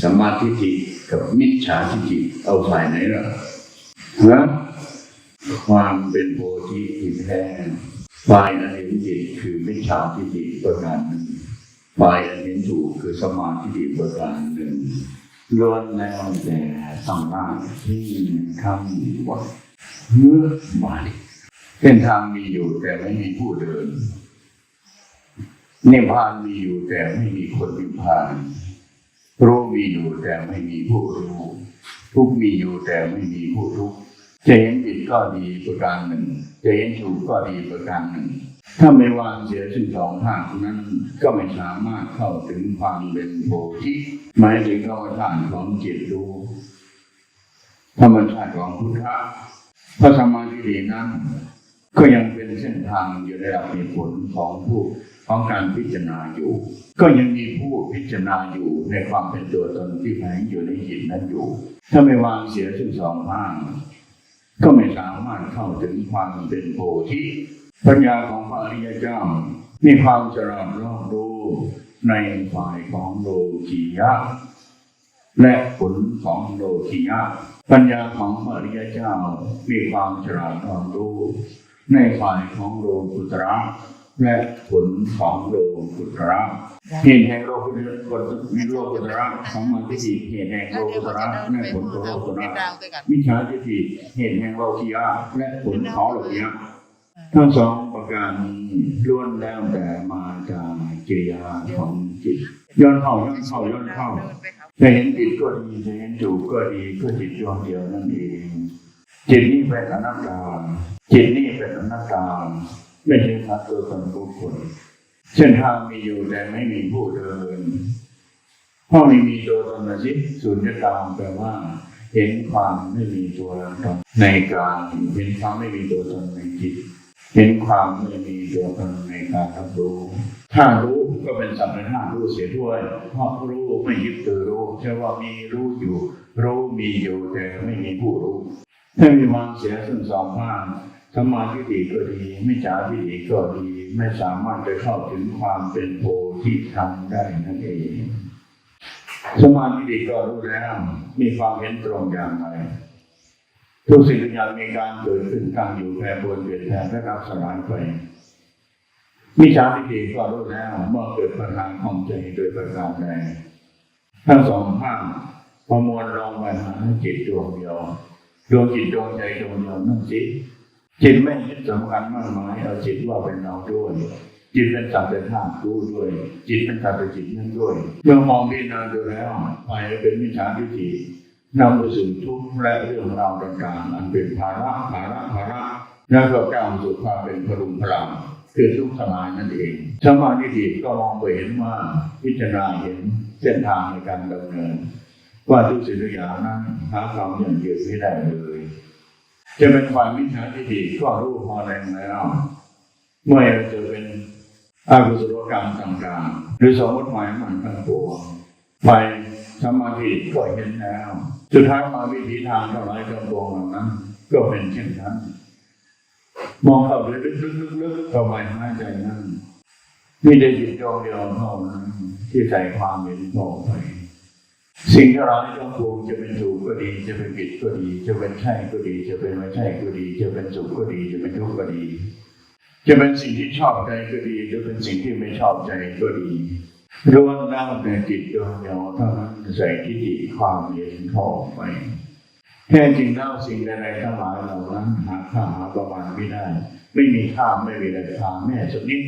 สัมมาทิฏฐิกับมิจฉาทิฏฐิเอาฝ่ายไหนล่ะฮะความเป็นโพธิที่แท้ฝ่ายอันเห็นผิดคือมิจฉาทิฏฐิประการหนึ่งฝ่ายอันเห็นถูกคือสมาทิฏฐิประการหนึ่งล้วนแล้วแต่ต้องร่างที่คำว่าเมื่อมาเส้นทางมีอยู่แต่ไม่มีผู้เดินนิพพานมีอยู่แต่ไม่มีคนนิพพาน รู้มีอยู่แต่ไม่มีผู้รู้ ทุกมีอยู่แต่ไม่มีผู้ทุกจะเห็นผิดก็ดีประการหนึ่ง จะเห็นถูกก็ดีประการหนึ่ง ถ้าไม่วางเสียซึ่งสองทางนั้นก็ไม่สามารถเข้าถึงความเป็นโพธิหมายถึงธรรมชาติของจิตรู้ธรรมชาติของพุทธะพระสมมาธิฏฐินั้น ก็ยังเป็นเส้นทางอยู่ในระดับเหตุผลของผู้ ของการพิจารณาอยู่ ก็ยังมีผู้พิจารณาอยู่ในความเป็นตัวตนที่แฝงอยู่ในจิตนั้นอยู่ ถ้าไม่วางเสียซึ่งสองข้าง ก็ไม่สามารถเข้าถึงความเป็นโพธิปัญญาของพระอริยเจ้า มีความฉลาดรอบรู้ในฝ่ายของโลกียะ และผลของโลกียะ ปัญญาของพระอริยเจ้ามีความฉลาดรอบรู้ในฝ่ายของโลกุตระ และผลของโลกุตระเหตุแห่งโลกุตระมีโลกุตระสัมมาทิฏฐิเหตุแห่งโลกุตระและผลของโลกุตระมิจฉาทิฏฐิเหตุแห่งโลกียะและผลของโลกียะทั้งสองประการนี้ล้วนแล้วแต่มาจากกิริยาของจิตย้อนเข้าย้อนเข้าย้อนเข้าจะเห็นผิดก็ดีจะเห็นถูกก็ดีก็จิตดวงเดียวนั่นเองจิตนี่เป็นอนัตตาจิตนี่เป็นอนัตตา ไม่ใช่สัตว์ตัวตนบุคคลเส้นทางมีอยู่แต่ไม่มีผู้เดินเพราะไม่มีตัวตนนะสิสุญญตาแปลว่า เห็นความไม่มีตัวตนในการเห็นความไม่มีตัวตนในจิตเห็นความไม่มีตัวตนในการรับรู้ถ้ารู้ก็เป็นสัมปทานรู้เสียด้วยเพราะรู้ไม่ยึดถือรู้ใช่ว่ามีรู้อยู่ รู้มีอยู่แต่ไม่มีผู้รู้ถ้ามีวางเสียซึ่งสองข้าง สมาธิฏฐิก็ดีไม่จาทิฏฐิก็ดีไม่สามารถจะเข้าถึงความเป็นโพธิธรรมได้นั่นเองสมาธิฏฐิก็รู้แล้วมีความเห็นตรงอย่างไรทุกสิ่งทุกอย่างมีการเกิดขึ้นตั้งอยู่แปรปรวนเปลี่ยนแปลงและรับสลายไปมิจฉาทิฏฐิก็รู้แล้วเมื่อเกิดปัญหาของใจโดยประการใดทั้งสองข้างประมวลลองไปหาจิตดวงเดียวดวงจิตดวงใจดวงเดียวนั่นสิ จิตไม่ยึดสำคัญมากมายเอาจิตว่าเป็นเราด้วย จิตเป็นสัตว์เป็นธาตุรู้ด้วย จิตเป็นสัตว์เป็นจิตนั่นด้วย เมื่อมองพิจารณาดูแล้วไปเป็นมิจฉาทิฏฐินำไปสู่ทุกข์และเรื่องราวต่างๆอันเป็นภาระภาระภาระแล้วก็ก้าวสู่ความเป็นพลุงพลังคือทุกข์สลายนั่นเองสมาธิฏฐิก็มองไปเห็นว่าพิจารณาเห็นเส้นทางในการดำเนิน ว่าทุกสิ่งทุกอย่างนั้นหาความยั่งยืนไม่ได้เลย จะเป็นฝ่ายมิจฉาทิฏฐิก็รู้พอแรงแล้ว เมื่อจะเป็นอากุศลกรรมต่างๆ หรือสมมติหมายมันทั้งปวงไปสมาธิก็เห็นแล้ว สุดท้ายมาวิธีทางเท่าไรก็ตรงเหล่านั้น ก็เป็นเช่นนั้น มองเข้าลึกๆลึกๆเข้าไปหายใจนั้นมีแต่จิตดวงเดียวเท่านั้นที่ใส่ความเห็นต่อไป สิ่งที่เราต้องปรุงจะเป็นถูกก็ดีจะเป็นผิดก็ดี จะเป็นใช่ก็ดี จะเป็นไม่ใช่ก็ดี จะเป็นสุขก็ดีจะเป็นทุกข์ก็ดี จะเป็นสิ่งที่ชอบใจก็ดีจะเป็นสิ่งที่ไม่ชอบใจก็ดีล้วนแล้วแต่จิตดวงเดียวเท่านั้นใส่ที่ดีความเย็นเข้าไปแท้จริงแล้วสิ่งใดๆทั้งหลายเหล่านั้นหาค่าหาประมาณไม่ได้ ไม่มีค่าไม่มีราคาแม้สักนิด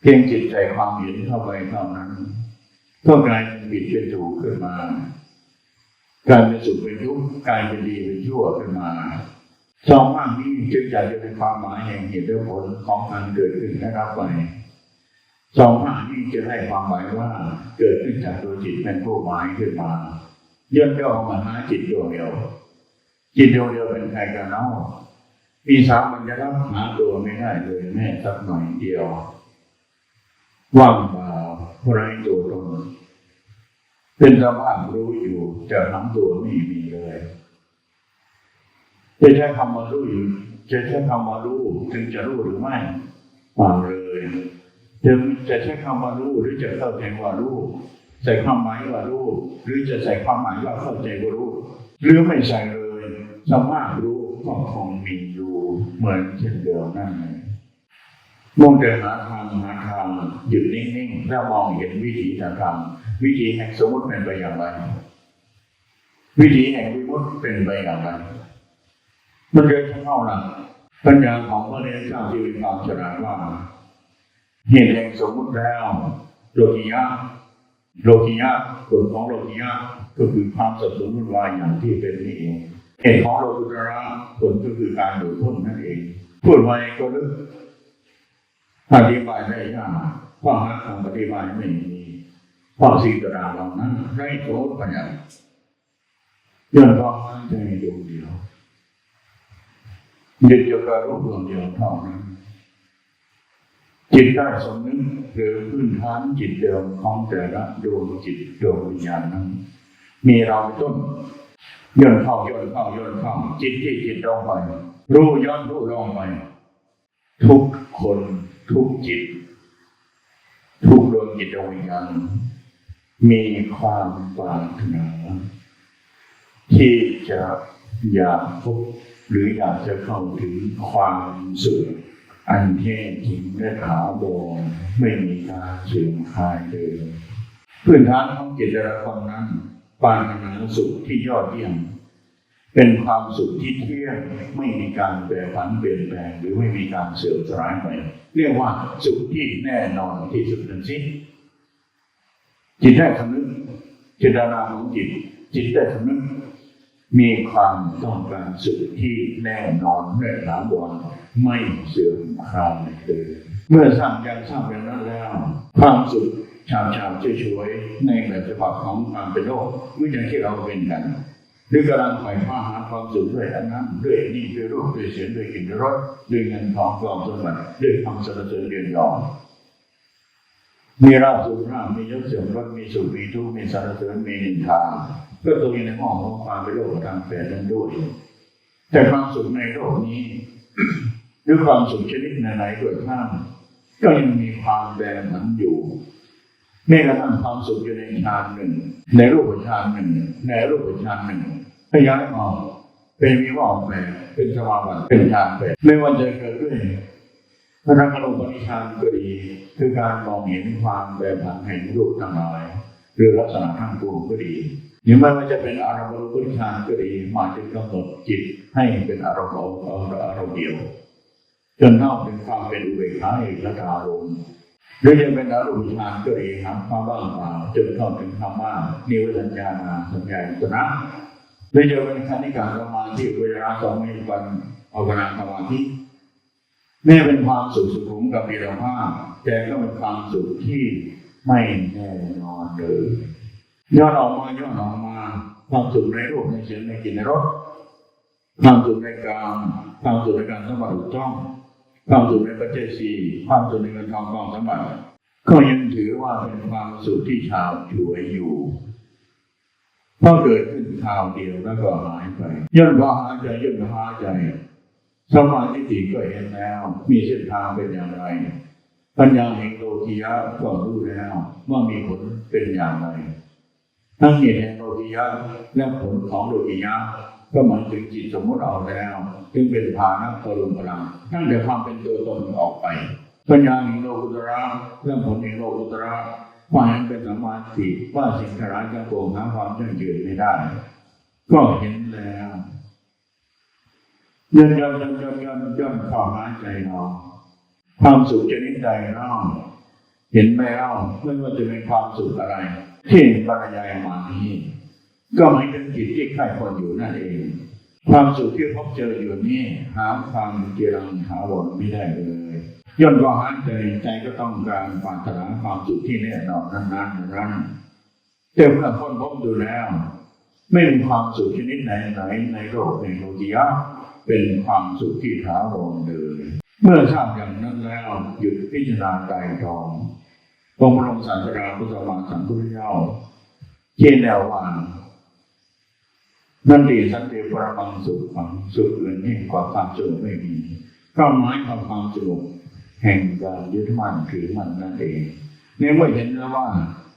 เพียงจิตใจความเย็นเข้าไปเท่านั้น ก็กลายเป็นผิดเป็นถูกขึ้นมากลายเป็นสุขเป็นทุกข์กลายเป็นดีเป็นชั่วขึ้นมาสองข้างนี้จึงจะเป็นความหมายแห่งเหตุและผลของการเกิดขึ้นและรับไปสองข้างนี้จะให้ความหมายว่าเกิดขึ้นจากตัวจิตเป็นผู้หมายขึ้นมาย่นย่อมาหาจิตดวงเดียว จิตดวงเดียวเป็นใครกันเนาะมีสามมันจะรับหาตัวไม่ได้เลยแม้สักหน่อยเดียวว่างเปล่าไร้ตัวตน เป็นสภาพรู้อยู่แต่ทั้งตัวไม่มีเลยจะใช้คำว่ารู้อยู่จะใช้คำว่ารู้ถึงจะรู้หรือไม่เปล่าเลยจะจะใช้คำว่ารู้หรือจะเข้าใจว่ารู้ใส่ความหมายว่ารู้หรือจะใส่ความหมายว่าเข้าใจว่ารู้หรือไม่ใส่เลยสามารถรู้ก็คงมีอยู่เหมือนเช่นเดิมนั่นเอง มองแต่หาทางหาทางหยุดนิ่งๆแล้วมองเห็นวิถีทางธรรมวิถีแห่งสมมติเป็นไปอย่างไร วิถีแห่งวิมุตเป็นไปอย่างไรมันเลยจะเข้าหลักปัญญาของพระเนรเจ้าที่มีความฉลาดว่าเหตุแห่งสมมุติแล้วโลกิยะโลกิยะผลของโลกิยะก็คือความสับสนวุ่นวายอย่างที่เป็นนี่เองเหตุของโลกุตระผลก็คือการโดดพ้นนั่นเองพูดไว้ก็ลึก อธิบายได้ยากเพราะหาคำอธิบายไม่มีเพราะสิ่งต่างเหล่านั้นไร้โทษปัญญาย่นก็หายใจดวงเดียวยุดอยู่กับรู้ดวงเดียวเท่านั้นจิตได้สมนึกหรือพื้นฐานจิตเดิมของแต่ละดวงจิตดวงวิญญาณนั้น มีเราเป็นต้นย่นเข้าย่นเข้าย่นเข้าจิตที่จิตลงไปรู้ย้อนรู้ลงไปทุกคน ทุกจิต ทุกดวงจิตดวงวิญญาณมีความปรารถนาที่จะอยากพบหรืออยากจะเข้าถึงความสุขอันแท้จริงและถาวรไม่มีการเสื่อมคลายเลยพื้นฐานของจิตแต่ละคนนั้นปารถนาสุขที่ยอดเยี่ยมเป็นความสุขที่เที่ยงไม่มีการแปรผันเปลี่ยนแปลงหรือไม่มีการเสื่อมสลายไป เรียกว่าสุขที่แน่นอนที่สุดทั้งสิ้นจิตได้สำนึกเจตนาของจิต จิตได้สำนึกมีความต้องการสุขที่แน่นอนและถาวรไม่เสื่อมคลายเลยเมื่อสร้างยังสร้างอย่างนั้นแล้ว ความสุขชาวชาวๆช่วยๆในแบบฉบับของความเป็นโลกเมื่ออย่างที่เราเป็นกัน หรือกำลังไขว่คว้าหาความสุขด้วยอันนั้นด้วยนี่ด้วยรูปด้วยเสียงด้วยกลิ่นด้วยรสด้วยเงินทองกองสมบัติด้วยคำสรรเสริญเรียนยอมมีราบสุขราบมียศเสื่อมรสมีสุขมีทุกข์มีสรรเสริญมีนินทาก็ตรงอยู่ในห้องของความเป็นโลกทางแปดนั้นด้วย แต่ความสุขในโลกนี้ หรือความสุขชนิดไหนๆด้วข้ามก็ยังมีความแปรผันอยู่แม้กระทั่งความสุขอยู่ในฌานหนึ่ง ในรูปฌานหนึ่ง ในรูปฌานหนึ่ง ขยายออกเป็นมีว่าออกแปรเป็นสมาบัติเป็นฌานแปรไม่ว่าจะเกิดด้วยพระธรรมโลกนิชานก็ดี คือการมองเห็นความแปรผันแห่งรูปทั้งหลายหรือลักษณะทั้งปวงก็ดีหรือไม่ว่าจะเป็นอารมณ์โลกนิชานก็ดีมาจึงกำหนดจิตให้เป็นอารมณ์อาอารมณ์เดียวจนเท่าเป็นความเป็นอุเบกขาเอกและอารมณ์หรือจะเป็นอารมณ์ฌานก็ดีทำความว่างเปล่าจนเข้าถึงคำว่านิวสัญญาณสัญญาณนะ หรือจะเป็นคณิการสมาธิ เวลาสองมีวันเอากนาสมาธิแม้เป็นความสุขสุขุมกับมีรภาพแต่ก็เป็นความสุขที่ไม่แน่นอนเลยย้อนออกมาย้อนออกมาความสุขในรูปในเสียงในกลิ่นในรสความสุขในการความสุขในการสมผัสถูกต้องความสุขในปัจเจศีความสุขในเงินทองกองสมบัติก็ยังถือว่าเป็นความสุขที่ชาวช่วยอยู่ พราเกิดขึ้นคราวเดียวแล้วก็หายไปย่นก็หายใจย่นก็หายใจสมาธิจิตก็เห็นแล้ว มีเส้นทางเป็นอย่างไร ปัญญาแห่งโลกียะก็รู้แล้วว่ามีผลเป็นอย่างไร ทั้งเหตุแห่งโลกียะและผลของโลกียะก็หมายถึงจิตสมมติเอาแล้วจึงเป็นภาณะพลุพลังตั้งแต่ความเป็นตัวตนออกไป ปัญญาแห่งโลกุตระและผลแห่งโลกุตระ ว่าให้เป็นสมมาธิว่าสิ่งทั้งหลายจะโกงหาความยั่งยืนไม่ได้ ก็เห็นแล้วย่นย่นย่นย่นย่นย่นเข้าหายใจเราความสุขชนิดใดเล่าเห็นไหมเล่าไม่ว่าจะเป็นความสุขอะไรที่บรรยายมานี้ ก็หมายถึงจิตที่ใครคนอยู่นั่นเอง ความสุขที่พบเจออยู่นี่หาความเจริญถาวรไม่ได้เลย ย่นก็หายใจใจก็ต้องการปรารถนาความสุขที่แน่นอนนั้นนั้นนั้นแต่เมื่อคนพบดูแล้ว ไม่มีความสุขชนิดไหนไหนในโลกในโลกียะเป็นความสุขที่ถาวรเลยเมื่อทราบอย่างนั้นแล้วหยุดพิจารณาใจตององค์พระบรมศาสดาพุทธมาสัมพุทธเจ้าเจนแนววานั่นดีสันติปรมังสุขขังสุขอื่นยิ่งกว่าความสุขไม่มีก็หมายความความสุข แห่งการยึดมั่นถือมั่นนั่นเองในเมื่อเห็นแล้วว่า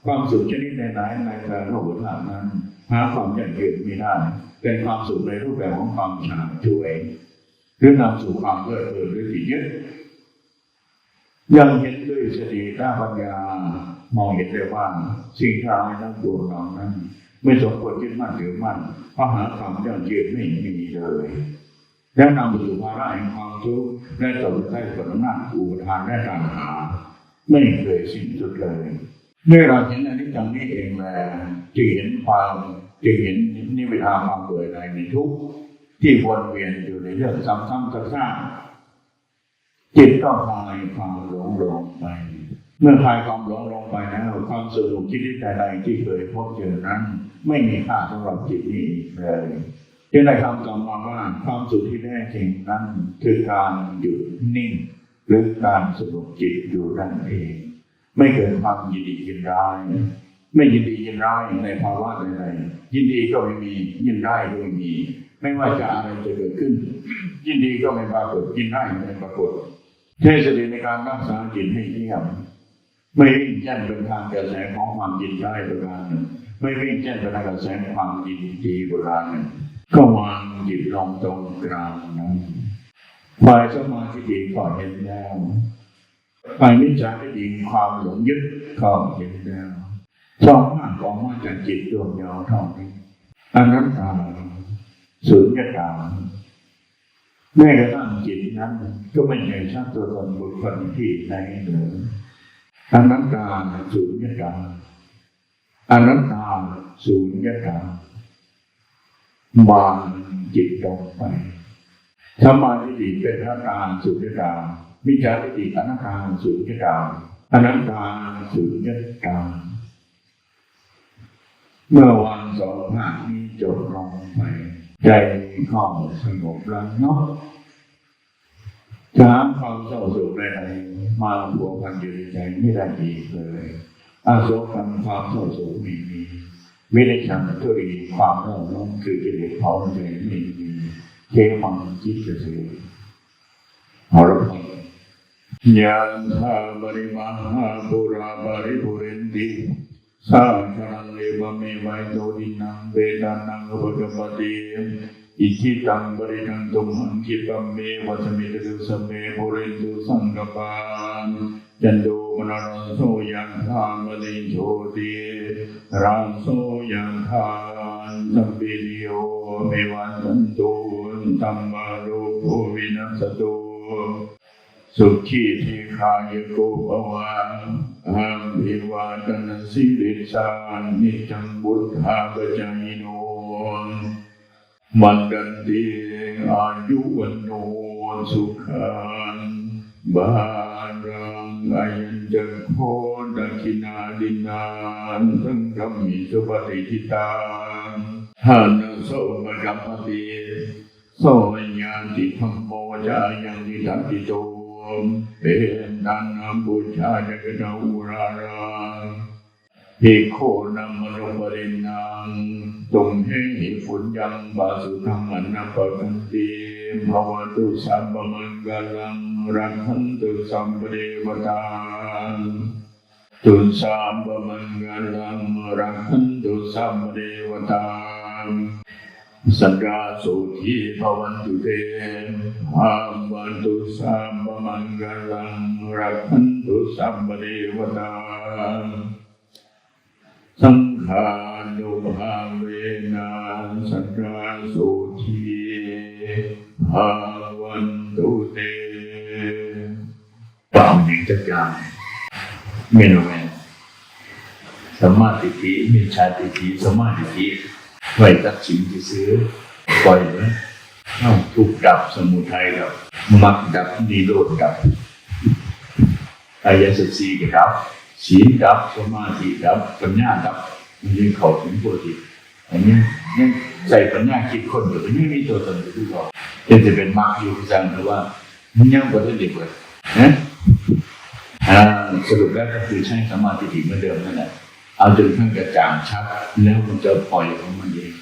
ความสุขชนิดไหนๆในการโลกธาตุนั้นหาความยั่งยืนไม่ได้เป็นความสุขในรูปแบบของความฉาบฉวยหรือนำสู่ความเพลิดเพลินหรือติดยึดยังเห็นด้วยสติด้าปัญญามองเห็นได้ว่าสิ่งที่เราทั้งปวงเหล่านั้น ไม่สมควรยึดมั่นถือมั่นเพราะหาความยั่งยืนไม่มีเลย และนำไปสู่ภาระแห่งความทุกข์และตกใต้ผลอำนาจอุปทานและตัณหา ไม่เคยสิ้นสุดเลยเมื่อเราเห็นอนิจจังนี้เองแหละจึงเห็นความจึงเห็นนิพพานความเบื่อในในทุกข์ที่วนเวียนอยู่ในเรื่องซ้ำๆซากๆจิตก็คลายความหลงลงไป เมื่อคลายความหลงลงไปแล้วความสนุกที่ใดที่เคยพบเจอนั้น ไม่มีค่าสำหรับจิตนี้อีกเลย จึงได้คำตอบมาว่าความสุขที่แท้จริงนั้น คือการหยุดนิ่ง หรือการสงบจิตอยู่นั่นเอง ไม่เกิดความยินดียินร้าย ไม่ยินดียินร้ายในภาวะใดๆยินดีก็ไม่มียินร้ายก็ไม่มี ไม่ว่าจะอะไรจะเกิดขึ้น ยินดีก็ไม่ปรากฏยินร้ายก็ไม่ปรากฏเทศดีในการรักษาจิตให้เงียบไม่วิ่งแจ้นเป็นทางกระแสของความยินร้ายประการหนึ่งไม่วิ่งแจ้นเป็นทางกระแสงความยินดีประการหนึ่ง ก็วางจิตลงตรงกลางนั้นฝ่ายสมาธิดีก็เห็นแล้วฝ่ายมิจฉาทิฏฐิความหลงยึดก็เห็นแล้วช่องว่างของมาจากจิตดวงเดียวเท่านี้อนัตตาสุญญตาแม้กระทั่งจิตนั้น ก็ไม่ใช่ชาติตัวตนบุคคลที่ไหนเลยอนัตตาสุญญตาอนัตตาสุญญตา วางจิตลงไปสมาธิฏฐิเป็นพระการสุญญตามิจฉาทิฏฐิอนัตตาสุญญตาอนัตตาสุญญตาเมื่อวันสองภาคนี้จบลงไป ใจก็สงบแล้วเนาะจะหาความเศร้าโศกใดๆมาผัวพันอยู่ในใจไม่ได้อีกเลยอาโศกันความเศร้าโศกไม่มี วิริชันทุรีความเร่าร้อนคือกิเลสเผาใจไม่มีเทวังจิตเสยเอาละครับยันทาบริมาหาปุราบริปุเรนติสาคารังเอวเมวัยโตดินังเวดานังอุปกปติอิจิตังบรินังตุมหังคิปะเมวัสมิตุสเมปุเรนตุสังกปาน จันโดมนรโสยังธามลิโชติรังโสยังธานสัมปิริโยเมวันตันตุตัมมาโลโภวินัสตุสุขีทีคายโกภวะอัมพิวาตนาสิริสานิจังบุตธาปจายโนมันดันติอายุวันโนสุขันบา อายันจังโคดักินาดินานสังฆมิสุปฏิทิตังหานะโสมกัมปติโสญาติธรรมโมจายังนิทันติโตเป็นดันนำบูชาจักรนาอุราราภิกขุนำมโนปรินัง ตรงให้หิฝุ่นยังบาสุธรรมนัปกันติภวตุสัมปมังกลังรักขันตุสัมปเดวตาตุสัมปมังกลังรักขันตุสัมปเดวตาสัจจาสุขีภวันตุเตหามวันตุสัมปมังกลังรักขันตุสัมปเดวตา สังขานุภาเวนะสัจาสุขีภาวันตุเตเปล่าหนึ่งจักอย่างเมนูแมนสมาติทิมิจฉาติทิสมาติทิไว้ตัดสินที่ซื้อปล่อยเลยเอ้าทุกดับสมุทัยดับมักดับนิโรธดับอายสัจสีกับ ศีลดับสมาธิดับปัญญาดับมันยังเข้าถึงโพธิอันนี้ยังใส่ปัญญาคิดคนอยู่ยังมีตัวตนอยู่ที่เราจะจะเป็นมรรคอยู่จังหรือว่ามันยังบ่ได้เด็กเลยนะสรุปแล้วก็คือใช้สมาธิเหมือนเดิมนั่นแหละเอาจนทั้งกระจ่างชัดแล้วมันจะปล่อยของมันเอง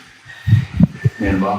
เห็นบ่